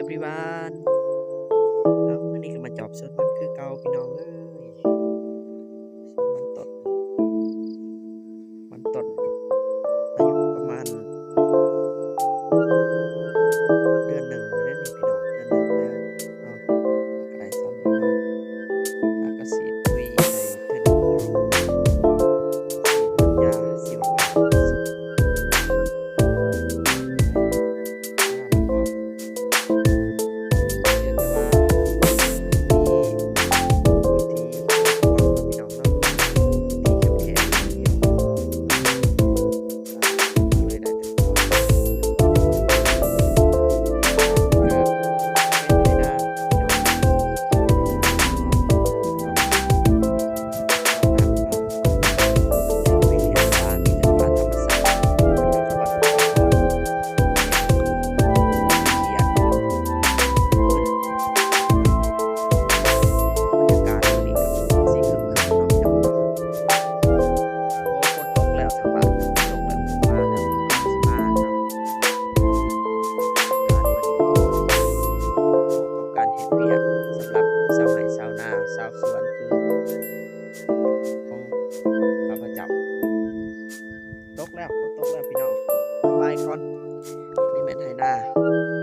everyone เอามื่อนี้ก็มาจอบสวนมันคือเก่าพี่น้องเอ้ย บสวนคือของข้าจับตกแล้วตกแล้วพี่น้องบายก่อนนี่แม่นไทยหน้า